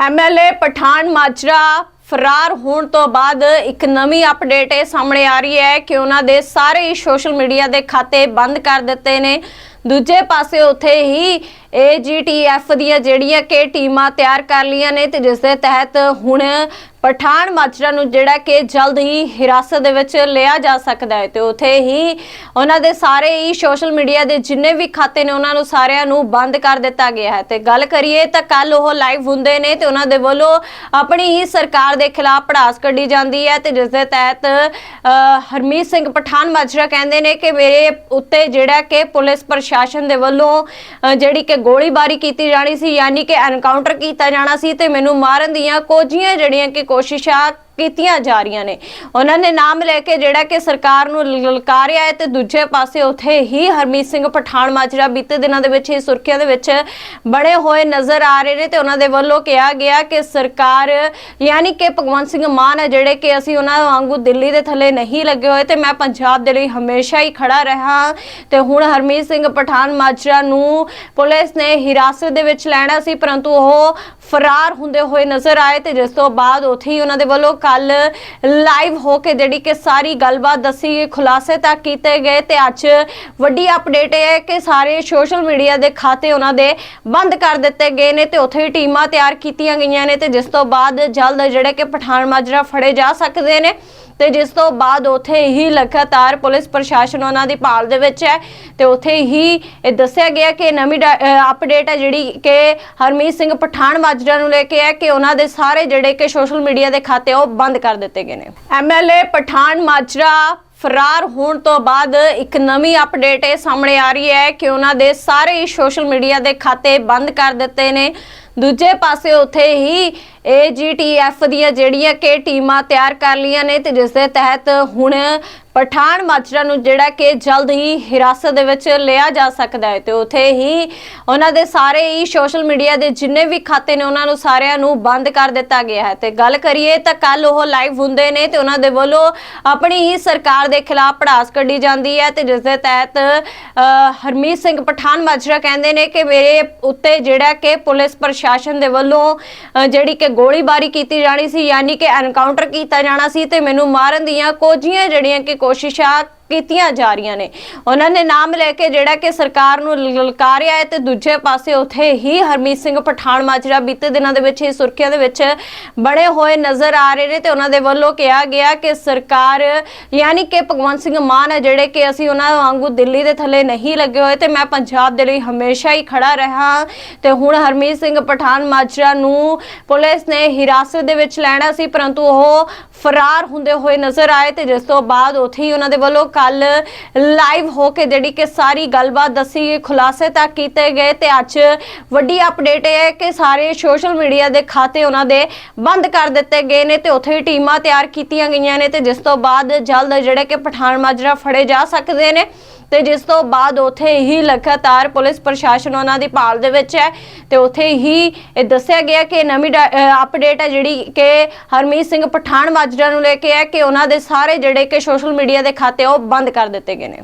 MLA Pathan Majra ਫਰਾਰ ਹੋਣ ਤੋਂ ਬਾਅਦ ਇੱਕ ਨਵੀਂ ਅਪਡੇਟ ਇਹ ਸਾਹਮਣੇ ਆ ਰਹੀ ਹੈ ਕਿ ਉਹਨਾਂ ਦੇ ਸਾਰੇ ਹੀ ਸੋਸ਼ਲ ਮੀਡੀਆ ਦੇ ਖਾਤੇ ਬੰਦ ਕਰ ਦਿੱਤੇ ਨੇ। ਦੂਜੇ ਪਾਸੇ ਉੱਥੇ ਹੀ ਏਜੀਟੀਐਫ ਦੀਆਂ ਜਿਹੜੀਆਂ ਕਿ ਟੀਮਾਂ ਤਿਆਰ ਕਰ ਲੀਆਂ ਨੇ ਤੇ ਜਿਸ ਦੇ ਤਹਿਤ ਹੁਣ ਪਠਾਨ ਮਾਜਰਾ ਨੂੰ ਜਿਹੜਾ ਕਿ ਜਲਦ ਹੀ ਹਿਰਾਸਤ ਦੇ ਵਿੱਚ ਲਿਆ ਜਾ ਸਕਦਾ ਹੈ ਤੇ ਉੱਥੇ ਹੀ ਉਹਨਾਂ ਦੇ ਸਾਰੇ ਹੀ ਸੋਸ਼ਲ ਮੀਡੀਆ ਦੇ ਜਿੰਨੇ ਵੀ ਖਾਤੇ ਨੇ ਉਹਨਾਂ ਨੂੰ ਸਾਰਿਆਂ ਨੂੰ ਬੰਦ ਕਰ ਦਿੱਤਾ ਗਿਆ ਹੈ। ਤੇ ਗੱਲ ਕਰੀਏ ਤਾਂ ਕੱਲ ਉਹ ਲਾਈਵ ਹੁੰਦੇ ਨੇ ਤੇ ਉਹਨਾਂ ਦੇ ਵੱਲੋਂ ਆਪਣੀ ਹੀ ਸਰਕਾਰ ਦੇ ਖਿਲਾਫ ਪੜਾਸ ਕੱਢੀ ਜਾਂਦੀ ਹੈ ਤੇ ਜਿਸ ਦੇ ਤਹਿਤ ਹਰਮੀਤ ਸਿੰਘ ਪਠਾਨ ਮਾਜਰਾ ਕਹਿੰਦੇ ਨੇ ਕਿ ਮੇਰੇ ਉੱਤੇ ਜਿਹੜਾ ਕਿ ਪੁਲਿਸ ਪ੍ਰਸ਼ਾਸਨ ਦੇ ਵੱਲੋਂ ਜਿਹੜੀ ਕਿ ਗੋਲੀਬਾਰੀ ਕੀਤੀ ਜਾਣੀ ਸੀ, ਯਾਨੀ ਕਿ ਐਨਕਾਊਂਟਰ ਕੀਤਾ ਜਾਣਾ ਸੀ ਤੇ ਮੈਨੂੰ ਮਾਰਨ ਦੀਆਂ ਕੋਝੀਆਂ ਜਿਹੜੀਆਂ ਕਿ ਕੋਸ਼ਿਸ਼ਾਂ ਕੀਤੀਆਂ ਜਾ ਰਹੀਆਂ ਨੇ। ਉਹਨਾਂ ਨੇ ਨਾਮ ਲੈ ਕੇ ਜਿਹੜਾ ਕਿ ਸਰਕਾਰ ਨੂੰ ਲਲਕਾਰਿਆ ਹੈ ਤੇ ਦੂਜੇ ਪਾਸੇ ਉੱਥੇ ਹੀ ਹਰਮੀਤ ਸਿੰਘ ਪਠਾਨ ਮਾਜਰਾ ਬੀਤੇ ਦਿਨਾਂ ਦੇ ਵਿੱਚ ਹੀ ਸੁਰਖੀਆਂ ਦੇ ਵਿੱਚ ਬੜੇ ਹੋਏ ਨਜ਼ਰ ਆ ਰਹੇ ਨੇ ਤੇ ਉਹਨਾਂ ਦੇ ਵੱਲੋਂ ਕਿਹਾ ਗਿਆ ਕਿ ਸਰਕਾਰ ਯਾਨੀ ਕਿ ਭਗਵੰਤ ਸਿੰਘ ਮਾਨ ਹੈ ਜਿਹੜੇ ਕਿ ਅਸੀਂ ਉਹਨਾਂ ਵਾਂਗੂ ਦਿੱਲੀ ਦੇ ਥੱਲੇ ਨਹੀਂ ਲੱਗੇ ਹੋਏ ਤੇ ਮੈਂ ਪੰਜਾਬ ਦੇ ਲਈ ਹਮੇਸ਼ਾ ਹੀ ਖੜਾ ਰਹਾ ਤੇ ਹੁਣ ਹਰਮੀਤ ਸਿੰਘ ਪਠਾਨ ਮਾਜਰਾ ਨੂੰ ਪੁਲਿਸ ਨੇ ਹਿਰਾਸਤ ਦੇ ਵਿੱਚ ਲੈਣਾ ਸੀ, ਪਰੰਤੂ ਉਹ ਫਰਾਰ ਹੁੰਦੇ ਹੋਏ ਨਜ਼ਰ ਆਏ ਤੇ ਜਿਸ ਤੋਂ ਬਾਅਦ ਉੱਥੇ ਹੀ ਉਹਨਾਂ ਦੇ ਵੱਲੋਂ ਕੱਲ ਲਾਈਵ ਹੋ ਕੇ ਜਿਹੜੀ ਕਿ ਸਾਰੀ ਗੱਲਬਾਤ ਦੱਸੀ ਗਈ, ਖੁਲਾਸੇ ਤੱਕ ਕੀਤੇ ਗਏ ਤੇ ਅੱਜ ਵੱਡੀ ਅਪਡੇਟ ਇਹ ਹੈ ਕਿ ਸਾਰੇ ਸੋਸ਼ਲ ਮੀਡੀਆ ਦੇ ਖਾਤੇ ਉਹਨਾਂ ਦੇ ਬੰਦ ਕਰ ਦਿੱਤੇ ਗਏ ਨੇ ਤੇ ਉੱਥੇ ਹੀ ਟੀਮਾਂ ਤਿਆਰ ਕੀਤੀਆਂ ਗਈਆਂ ਨੇ ਤੇ ਜਿਸ ਤੋਂ ਬਾਅਦ ਜਲਦ ਜਿਹੜੇ ਕਿ ਪਠਾਨ ਮਾਜਰਾ ਫੜੇ ਜਾ ਸਕਦੇ ਨੇ ਤੇ ਜਿਸ ਤੋਂ ਬਾਅਦ ਉਥੇ ਹੀ ਲਗਾਤਾਰ ਪੁਲਿਸ ਪ੍ਰਸ਼ਾਸਨ ਉਹਨਾਂ ਦੀ ਭਾਲ ਦੇ ਵਿੱਚ ਹੈ ਤੇ ਉਥੇ ਹੀ ਇਹ ਦੱਸਿਆ ਗਿਆ ਕਿ ਨਵੀਂ ਅਪਡੇਟ ਹੈ ਜਿਹੜੀ ਕਿ ਹਰਮੀਤ ਸਿੰਘ ਪਠਾਨ ਮਾਜਰਾ ਨੂੰ ਲੈ ਕੇ ਹੈ ਕਿ ਉਹਨਾਂ ਦੇ ਸਾਰੇ ਜਿਹੜੇ ਕਿ ਸੋਸ਼ਲ ਮੀਡੀਆ ਦੇ ਖਾਤੇ ਉਹ ਬੰਦ ਕਰ ਦਿੱਤੇ ਗਏ ਨੇ। ਐਮਐਲਏ ਪਠਾਨ ਮਾਜਰਾ ਫਰਾਰ ਹੋਣ ਤੋਂ ਬਾਅਦ ਇੱਕ ਨਵੀਂ ਅਪਡੇਟ ਇਹ ਸਾਹਮਣੇ ਆ ਰਹੀ ਹੈ ਕਿ ਉਹਨਾਂ ਦੇ ਸਾਰੇ ਹੀ ਸੋਸ਼ਲ ਮੀਡੀਆ ਦੇ ਖਾਤੇ ਬੰਦ ਕਰ ਦਿੱਤੇ ਨੇ। ਦੂਜੇ ਪਾਸੇ ਉੱਥੇ ਹੀ ਏਜੀਟੀਐਫ ਦੀਆਂ ਜਿਹੜੀਆਂ ਕਿ ਟੀਮਾਂ ਤਿਆਰ ਕਰ ਲੀਆਂ ਨੇ ਤੇ ਜਿਸ ਦੇ ਤਹਿਤ ਹੁਣ ਪਠਾਨ ਮਾਜਰਾ ਨੂੰ ਜਿਹੜਾ ਕਿ ਜਲਦ ਹੀ ਹਿਰਾਸਤ ਦੇ ਵਿੱਚ ਲਿਆ ਜਾ ਸਕਦਾ ਹੈ ਤੇ ਉੱਥੇ ਹੀ ਉਹਨਾਂ ਦੇ ਸਾਰੇ ਹੀ ਸੋਸ਼ਲ ਮੀਡੀਆ ਦੇ ਜਿੰਨੇ ਵੀ ਖਾਤੇ ਨੇ ਉਹਨਾਂ ਨੂੰ ਸਾਰਿਆਂ ਨੂੰ ਬੰਦ ਕਰ ਦਿੱਤਾ ਗਿਆ ਹੈ। ਤੇ ਗੱਲ ਕਰੀਏ ਤਾਂ ਕੱਲ ਉਹ ਲਾਈਵ ਹੁੰਦੇ ਨੇ ਤੇ ਉਹਨਾਂ ਦੇ ਵੱਲੋਂ ਆਪਣੀ ਹੀ ਸਰਕਾਰ ਦੇ ਖਿਲਾਫ ਪੜਾਸ ਕੱਢੀ ਜਾਂਦੀ ਹੈ ਤੇ ਜਿਸ ਦੇ ਤਹਿਤ ਹਰਮੀਤ ਸਿੰਘ ਪਠਾਨ ਮਾਜਰਾ ਕਹਿੰਦੇ ਨੇ ਕਿ ਮੇਰੇ ਉੱਤੇ ਜਿਹੜਾ ਕਿ ਪੁਲਿਸ ਪ੍ਰਸ਼ਾਸਨ ਦੇ ਵੱਲੋਂ ਅ, ਜਿਹੜੀ ਕਿ ਗੋਲੀਬਾਰੀ ਕੀਤੀ ਜਾਣੀ ਸੀ ਯਾਨੀ ਕਿ ਐਨਕਾਊਂਟਰ ਕੀਤਾ ਜਾਣਾ ਸੀ ਤੇ ਮੈਨੂੰ ਮਾਰਨ ਦੀਆਂ ਕੋਝੀਆਂ ਜਿਹੜੀਆਂ ਕਿ ਕੋਸ਼ਿਸ਼ਾਂ ਕੀਤੀਆਂ ਜਾ ਰਹੀਆਂ ਨੇ। ਉਹਨਾਂ ਨੇ ਨਾਮ ਲੈ ਕੇ ਜਿਹੜਾ ਕਿ ਸਰਕਾਰ ਨੂੰ ਲਲਕਾਰਿਆ ਹੈ ਤੇ ਦੂਜੇ ਪਾਸੇ ਉੱਥੇ ਹੀ ਹਰਮੀਤ ਸਿੰਘ ਪਠਾਨ ਮਾਜਰਾ ਬੀਤੇ ਦਿਨਾਂ ਦੇ ਵਿੱਚ ਹੀ ਸੁਰਖੀਆਂ ਦੇ ਵਿੱਚ ਬੜੇ ਹੋਏ ਨਜ਼ਰ ਆ ਰਹੇ ਨੇ ਤੇ ਉਹਨਾਂ ਦੇ ਵੱਲੋਂ ਕਿਹਾ ਗਿਆ ਕਿ ਸਰਕਾਰ ਯਾਨੀ ਕਿ ਭਗਵੰਤ ਸਿੰਘ ਮਾਨ ਹੈ ਜਿਹੜੇ ਕਿ ਅਸੀਂ ਉਹਨਾਂ ਵਾਂਗੂ ਦਿੱਲੀ ਦੇ ਥੱਲੇ ਨਹੀਂ ਲੱਗੇ ਹੋਏ ਤੇ ਮੈਂ ਪੰਜਾਬ ਦੇ ਲਈ ਹਮੇਸ਼ਾ ਹੀ ਖੜਾ ਰਹਾ ਤੇ ਹੁਣ ਹਰਮੀਤ ਸਿੰਘ ਪਠਾਨ ਮਾਜਰਾ ਨੂੰ ਪੁਲਿਸ ਨੇ ਹਿਰਾਸਤ ਦੇ ਵਿੱਚ ਲੈਣਾ ਸੀ, ਪਰੰਤੂ ਉਹ ਫਰਾਰ ਹੁੰਦੇ ਹੋਏ ਨਜ਼ਰ ਆਏ ਤੇ ਜਿਸ ਤੋਂ ਬਾਅਦ ਉੱਥੇ ਹੀ ਉਹਨਾਂ ਦੇ ਵੱਲੋਂ ਕੱਲ ਲਾਈਵ ਹੋ ਕੇ ਜਿਹੜੀ ਕਿ ਸਾਰੀ ਗੱਲਬਾਤ ਦੱਸੀ ਗਈ, ਖੁਲਾਸੇ ਤੱਕ ਕੀਤੇ ਗਏ ਤੇ ਅੱਜ ਵੱਡੀ ਅਪਡੇਟ ਇਹ ਹੈ ਕਿ ਸਾਰੇ ਸੋਸ਼ਲ ਮੀਡੀਆ ਦੇ ਖਾਤੇ ਉਹਨਾਂ ਦੇ ਬੰਦ ਕਰ ਦਿੱਤੇ ਗਏ ਨੇ ਤੇ ਉੱਥੇ ਹੀ ਟੀਮਾਂ ਤਿਆਰ ਕੀਤੀਆਂ ਗਈਆਂ ਨੇ ਤੇ ਜਿਸ ਤੋਂ ਬਾਅਦ ਜਲਦ ਜਿਹੜੇ ਕਿ ਪਠਾਨ ਮਾਜਰਾ ਫੜੇ ਜਾ ਸਕਦੇ ਨੇ ਤੇ ਜਿਸ ਤੋਂ ਬਾਅਦ ਉਥੇ ਹੀ ਲਗਾਤਾਰ ਪੁਲਿਸ ਪ੍ਰਸ਼ਾਸਨ ਉਹਨਾਂ ਦੀ ਭਾਲ ਦੇ ਵਿੱਚ ਹੈ ਤੇ ਉਥੇ ਹੀ ਇਹ ਦੱਸਿਆ ਗਿਆ ਕਿ ਨਵੀਂ ਅਪਡੇਟ ਹੈ ਜਿਹੜੀ ਕਿ ਹਰਮੀਤ ਸਿੰਘ ਪਠਾਨ ਮਾਜਰਾ ਨੂੰ ਲੈ ਕੇ ਹੈ ਕਿ ਉਹਨਾਂ ਦੇ ਸਾਰੇ ਜਿਹੜੇ ਕਿ ਸੋਸ਼ਲ ਮੀਡੀਆ ਦੇ ਖਾਤੇ ਉਹ ਬੰਦ ਕਰ ਦਿੱਤੇ ਗਏ ਨੇ।